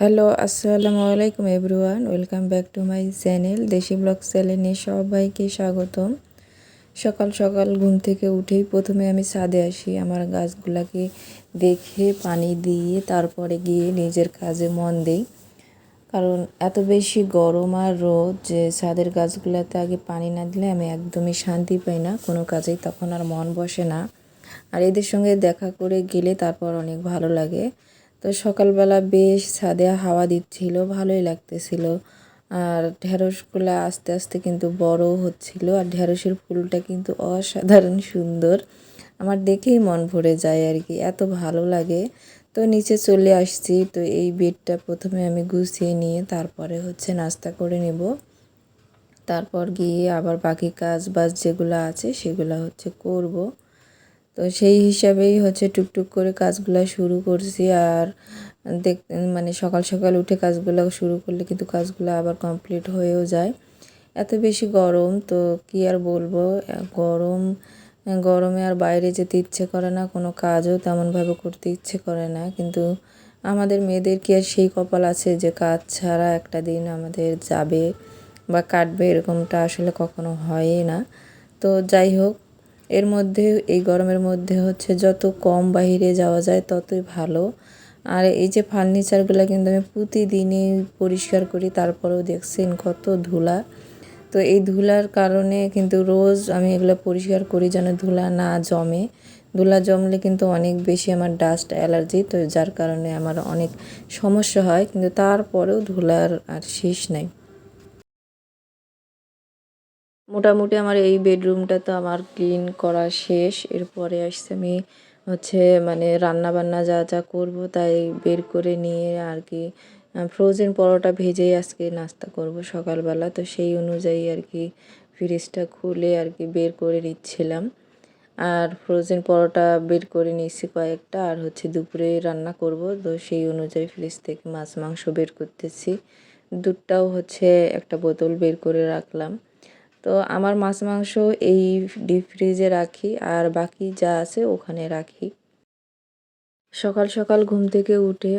Hello, আসসালামু আলাইকুম everyone. Welcome back to my channel Desi blog চ্যানেলে সবাইকে স্বাগতম। সকাল সকাল ঘুম থেকে উঠেই প্রথমে আমি ছাদে আসি, আমার গাছগুলাকে দেখে পানি দিয়ে তারপরে গিয়ে নিজের কাজে মন দেই। কারণ এত বেশি গরম আর রোদ যে ছাদের গাছগুলোতে আগে পানি না দিলে আমি একদমই শান্তি পাই না, কোনো কাজেই তখন আর মন বসে না। আর এদের সঙ্গে দেখা করে গেলে তারপর অনেক ভালো লাগে। সকালবেলা বেশ ছাদে হাওয়া দিচ্ছিল, ভালোই লাগতেছিল। আর ঢেঁড়সগুলো আস্তে আস্তে কিন্তু বড় হচ্ছিল, আর ঢেঁড়সের ফুলটা কিন্তু অসাধারণ সুন্দর। আমার দেখেই মন ভরে যায় আর কি, এত ভালো লাগে। তো নিচে চলে আসছি, তো এই বেডটা প্রথমে আমি গুছিয়ে নিয়ে তারপরে হচ্ছে নাস্তা করে নেব। তারপর গিয়ে আবার বাকি কাজ বাজ যেগুলো আছে সেগুলো হচ্ছে করব। তো সেই হিসাবেই হচ্ছে টুকটুক করে কাজগুলো শুরু করছি আর দেখ মানে সকাল সকাল উঠে কাজগুলো শুরু করলে কিন্তু কাজগুলো আবার কমপ্লিট হয়েও যায়। এত বেশি গরম তো কি আর বলব, গরম, গরমে আর বাইরে যেতে ইচ্ছে করে না, কোনো কাজও তেমনভাবে করতে ইচ্ছে করে না। কিন্তু আমাদের মেয়েদের কি আর সেই কপাল আছে যে কাজ ছাড়া একটা দিন আমাদের যাবে বা কাটবে, এরকমটা আসলে কখনো হয়ই না। তো যাই হোক এর মধ্যে, এই গরমের মধ্যে হচ্ছে যত কম বাহিরে যাওয়া যায় ততই ভালো। আর এই যে ফার্নিচারগুলো কিন্তু আমি প্রতিদিনই পরিষ্কার করি, তারপরেও দেখছেন কত ধুলা। তো এই ধুলার কারণে কিন্তু রোজ আমি এগুলো পরিষ্কার করি যেন ধুলা না জমে। ধুলা জমলে কিন্তু অনেক বেশি আমার ডাস্ট অ্যালার্জি তো যার কারণে আমার অনেক সমস্যা হয়, কিন্তু তারপরেও ধুলার আর শেষ নাই। মোটামুটি আমার এই বেডরুমটা তো আমার ক্লিন করা শেষ। এরপরে আসছে আমি হচ্ছে মানে রান্না বান্না যা যা করব তাই বের করে নিয়ে আর কি ফ্রোজেন পরোটা ভেজেই আজকে নাস্তা করব সকালবেলা। তো সেই অনুযায়ী আর কি ফ্রিজটা খুলে আর কি বের করে নিচ্ছিলাম। আর ফ্রোজেন পরোটা বের করে নিচ্ছি কয়েকটা আর হচ্ছে দুপুরে রান্না করব। তো সেই অনুযায়ী ফ্রিজ থেকে মাছ মাংস বের করতেছি। দুধটাও হচ্ছে একটা বোতল বের করে রাখলাম। তো আমার মাছ মাংস এই ডিপ ফ্রিজে রাখি, আর বাকি যা আছে ওখানে রাখি। সকাল সকাল ঘুম থেকে উঠে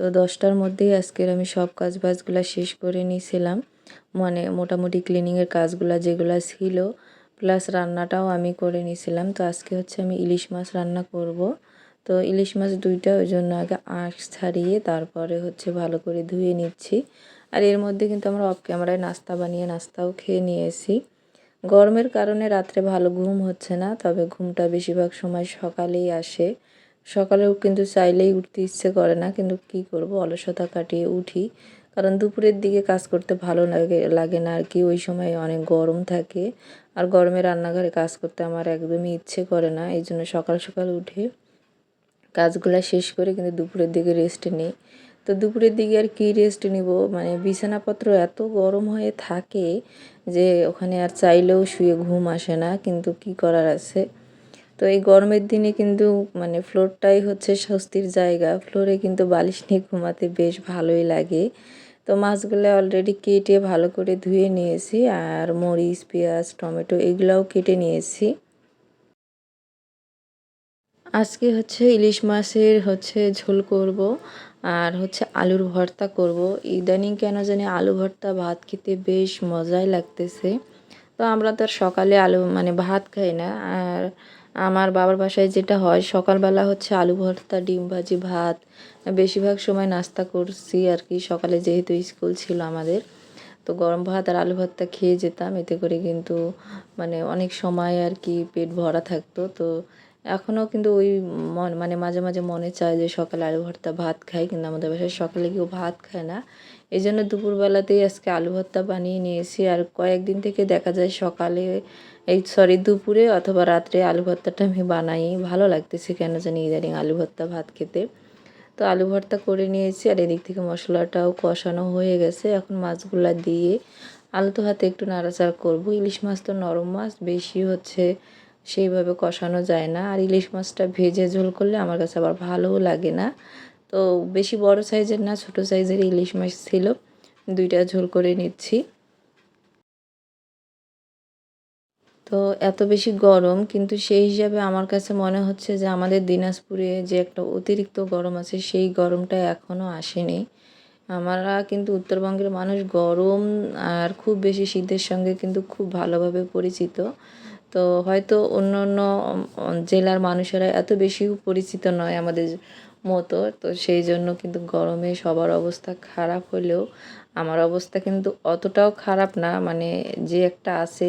তো দশটার মধ্যেই আজকের আমি সব কাজ বাজগুলো শেষ করে নিয়েছিলাম। মানে মোটামুটি ক্লিনিংয়ের কাজগুলো যেগুলো ছিল প্লাস রান্নাটাও আমি করে নিয়েছিলাম। তো আজকে হচ্ছে আমি ইলিশ মাছ রান্না করব। তো ইলিশ মাছ দুইটা, ওই জন্য আগে আঁশ ছাড়িয়ে তারপরে হচ্ছে ভালো করে ধুয়ে নিচ্ছি। আর এর মধ্যে কিন্তু আমরা অফ ক্যামেরায় নাস্তা বানিয়ে, নাস্তাও খেয়ে নিয়েছি। গরমের কারণে রাত্রে ভালো ঘুম হচ্ছে না, তবে ঘুমটা বেশিরভাগ সময় সকালেই আসে। সকালেও কিন্তু চাইলেই উঠতে ইচ্ছে করে না, কিন্তু কি করব? অলসতা কাটিয়ে উঠি। কারণ দুপুরের দিকে কাজ করতে ভালো লাগে লাগে না আর কি, ওই সময় অনেক গরম থাকে। আর গরমে রান্নাঘরে কাজ করতে আমার একদমই ইচ্ছে করে না এই জন্য সকাল সকাল উঠে কাজগুলো শেষ করে কিন্তু দুপুরের দিকে রেস্ট নিই। তো দুপুরের দিকে আর কি রেস্ট নিব? মানে বিছানাপত্র এত গরম হয়ে থাকে যে ওখানে আর চাইলেও শুয়ে ঘুম আসে না, কিন্তু কি করার আছে? তো এই গরমের দিনে কিন্তু মানে ফ্লোরটাই হচ্ছে স্বস্তির জায়গা। ফ্লোরে কিন্তু বালিশ নিয়ে ঘুমাতে বেশ ভালোই লাগে। তো মাছগুলো অলরেডি কেটে ভালো করে ধুয়ে নিয়েছি, আর মরিচ, পেঁয়াজ, টমেটো এগুলাও কেটে নিয়েছি। আজকে হচ্ছে ইলিশ মাছের হচ্ছে ঝোল করব আর হচ্ছে আলুর ভর্তা করব। ইদানিং কেন জানি আলু ভর্তা ভাত খেতে বেশ মজাই লাগতেছে। তো আমরা তো সকালে আলু মানে ভাত খাই না। আর আমার বাবার বাসায় যেটা হয়, সকালবেলা হচ্ছে আলু ভর্তা, ডিম ভাজি, ভাত, বেশিরভাগ সময় নাস্তা করছি আর কি। সকালে যেহেতু স্কুল ছিল আমাদের, তো গরম ভাত আর আলু ভর্তা খেয়ে যেতাম। এতে করে কিন্তু মানে অনেক সময় আর কি পেট ভরা থাকতো। তো এখনও কিন্তু ওই মন মানে মাঝে মাঝে মনে চায় যে সকালে আলু ভর্তা ভাত খাই, কিন্তু আমাদের বাসায় সকালে কেউ ভাত খায় না। এই জন্য দুপুরবেলাতেই আজকে আলু ভর্তা বানিয়ে নিয়েছি। আর কয়েকদিন থেকে দেখা যায় সকালে এই সরি দুপুরে অথবা রাত্রে আলু ভর্তাটা আমি বানাই। ভালো লাগতেছে কেন জানি ইদানিং আলু ভর্তা ভাত খেতে। তো আলু ভর্তা করে নিয়েছি আর এদিক থেকে মশলাটাও কষানো হয়ে গেছে। এখন মাছগুলা দিয়ে আলু তো হাতে একটু নাড়াচাড়া করব। ইলিশ মাছ তো নরম মাছ, বেশি হচ্ছে সেইভাবে কষানো যায় না। আর ইলিশ মাছটা ভেজে ঝোল করলে আমার কাছে আবার ভালোও লাগে না। তো বেশি বড় সাইজের না, ছোট সাইজের ইলিশ মাছ ছিল। দুইটা ঝোল করে নিচ্ছি। তো এত বেশি গরম, কিন্তু সেই হিসাবে আমার কাছে মনে হচ্ছে যে আমাদের দিনাজপুরে যে একটা অতিরিক্ত গরম আছে, সেই গরমটা এখনও আসেনি। আমরা কিন্তু উত্তরবঙ্গের মানুষ গরম আর খুব বেশি শীতের সঙ্গে কিন্তু খুব ভালোভাবে পরিচিত। তো হয়তো অন্য অন্য জেলার মানুষেরা এত বেশিও পরিচিত নয় আমাদের মতো। তো সেই জন্য কিন্তু গরমে সবার অবস্থা খারাপ হলেও আমার অবস্থা কিন্তু অতটাও খারাপ না। মানে যে একটা আছে,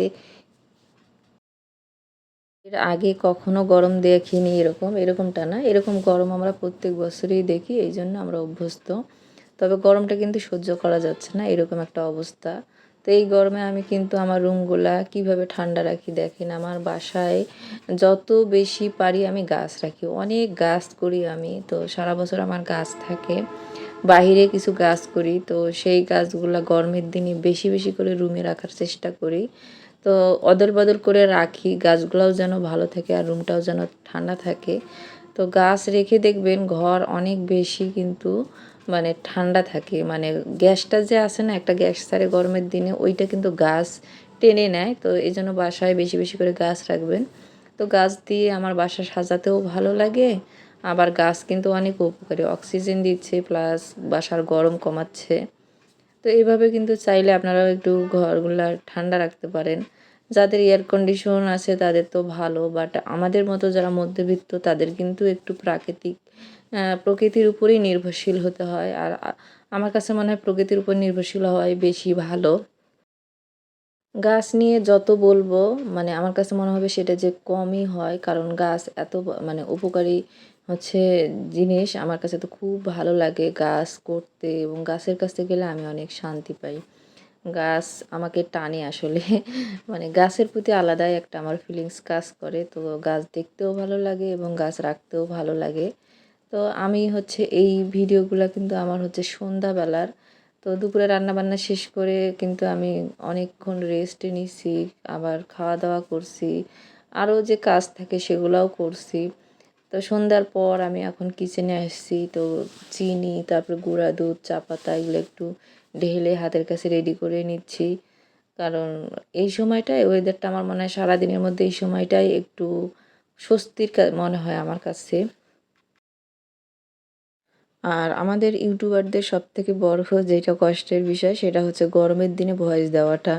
এর আগে কখনো গরম দেখিনি এরকম, এরকমটা না। এরকম গরম আমরা প্রত্যেক বছরই দেখি, এই জন্য আমরা অভ্যস্ত। তবে গরমটা কিন্তু সহ্য করা যাচ্ছে না, এরকম একটা অবস্থা। তো এই গরমে আমি কিন্তু আমার রুমগুলা কীভাবে ঠান্ডা রাখি দেখেন, আমার বাসায় যত বেশি পারি আমি গাছ রাখি। অনেক গাছ করি আমি, তো সারা বছর আমার গাছ থাকে। বাহিরে কিছু গাছ করি, তো সেই গাছগুলা গরমের দিনে বেশি বেশি করে রুমে রাখার চেষ্টা করি। তো অদল বদল করে রাখি, গাছগুলোও যেন ভালো থাকে আর রুমটাও যেন ঠান্ডা থাকে। তো গাছ রেখে দেখবেন ঘর অনেক বেশি কিন্তু মানে ঠান্ডা থাকে মানে গ্যাসটা যে আসে না, একটা গ্যাস ছাড়ে গরমের দিনে, ওইটা কিন্তু গাছ টেনে নেয়। তো এই জন্য বাসায় বেশি বেশি করে গাছ রাখবেন। তো গাছ দিয়ে আমার বাসা সাজাতেও ভালো লাগে। আবার গাছ কিন্তু অনেক উপকারী, অক্সিজেন দিচ্ছে, প্লাস বাসার গরম কমাচ্ছে। তো এইভাবে কিন্তু চাইলে আপনারাও একটু ঘরগুলো ঠান্ডা রাখতে পারেন। যাদের এয়ার কন্ডিশন আছে তাদের তো ভালো বাট আমাদের মতো যারা মধ্যবিত্ত তাদের কিন্তু একটু প্রাকৃতিক প্রকৃতির উপরেই নির্ভরশীল হতে হয় আর আমার কাছে মনে হয় প্রকৃতির উপর নির্ভরশীল হওয়াই বেশি ভালো। গাছ নিয়ে যত বলব মানে আমার কাছে মনে হবে সেটা যে কমই হয়, কারণ গাছ এত মানে উপকারী হচ্ছে জিনিস। আমার কাছে তো খুব ভালো লাগে গাছ করতে এবং গাছের কাছে গেলে আমি অনেক শান্তি পাই। গাছ আমাকে টানে আসলে। মানে গাছের প্রতি আলাদাই একটা আমার ফিলিংস কাজ করে। তো গাছ দেখতেও ভালো লাগে এবং গাছ রাখতেও ভালো লাগে। তো আমি হচ্ছে এই ভিডিওগুলো কিন্তু আমার হচ্ছে সন্ধ্যাবেলার। তো দুপুরে রান্নাবান্না শেষ করে কিন্তু আমি অনেকক্ষণ রেস্ট নিছি, আবার খাওয়া দাওয়া করছি, আরও যে কাজ থাকে সেগুলোও করছি। তো সন্ধ্যার পর আমি এখন কিচেনে আসছি, তো চিনি, তারপর গুঁড়া দুধ, চা পাতা এগুলো একটু ঢেলে হাতের কাছে রেডি করে নিচ্ছি। কারণ এই সময়টায় ওয়েদারটা আমার মনে হয় সারাদিনের মধ্যে এই সময়টাই একটু স্বস্তির মনে হয় আমার কাছে। আর আমাদের ইউটিউবারদের সব থেকে বড় যেটা কষ্টের বিষয়, সেটা হচ্ছে গরমের দিনে ভয়েস দেওয়াটা।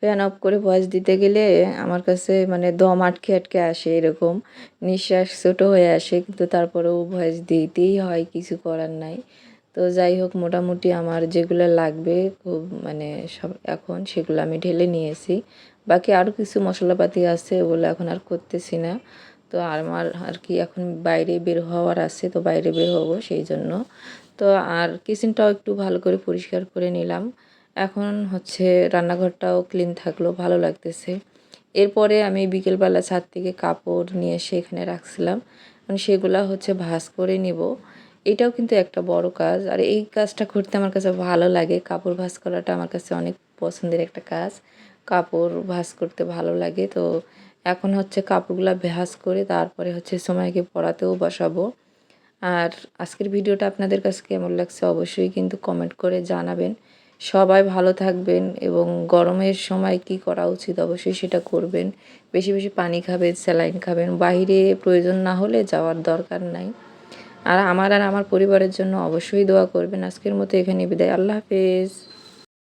ফ্যান অফ করে ভয়েস দিতে গেলে আমার কাছে মানে দম আটকে আটকে আসে এরকম। নিঃশ্বাস ছোটো হয়ে আসে, কিন্তু তারপরেও ভয়েস দিতেই হয়, কিছু করার নাই। তো যাই হোক, মোটামুটি আমার যেগুলো লাগবে, খুব মানে সব এখন সেগুলো আমি ঢেলে নিয়েছি। বাকি আরও কিছু মশলাপাতি আছে, ওগুলো এখন আর করতেছি না। তো আমার আর কি এখন বাইরে বের হওয়ার আছে, তো বাইরে বের হব সেই জন্য। তো আর কিচেনটাও একটু ভালো করে পরিষ্কার করে নিলাম। এখন হচ্ছে রান্নাঘরটাও ক্লিন থাকল, ভালো লাগতেছে। এরপরে আমি বিকেলবেলা ছাদ থেকে কাপড় নিয়ে এসে এখানে রাখছিলাম। মানে সেগুলা হচ্ছে ভাস করে নিব। এটাও কিন্তু একটা বড় কাজ। আর এই কাজটা করতে আমার কাছে ভালো লাগে। কাপড় ভাস করাটা আমার কাছে অনেক পছন্দের একটা কাজ। কাপড় ভাস করতে ভালো লাগে। তো এখন হচ্ছে কাপড়গুলো ভেহাজ করে তারপরে হচ্ছে সময়কে পড়াতেও বসাবো। আর আজকের ভিডিওটা আপনাদের কাছে কেমন লাগছে অবশ্যই কিন্তু কমেন্ট করে জানাবেন। সবাই ভালো থাকবেন এবং গরমের সময় কি করা উচিত অবশ্যই সেটা করবেন। বেশি বেশি পানি খাবেন, স্যালাইন খাবেন, বাইরে প্রয়োজন না হলে যাওয়ার দরকার নাই। আর আমার আর আমার পরিবারের জন্য অবশ্যই দোয়া করবেন। আজকের মতো এখানে বিদায়। আল্লাহ হাফেজ।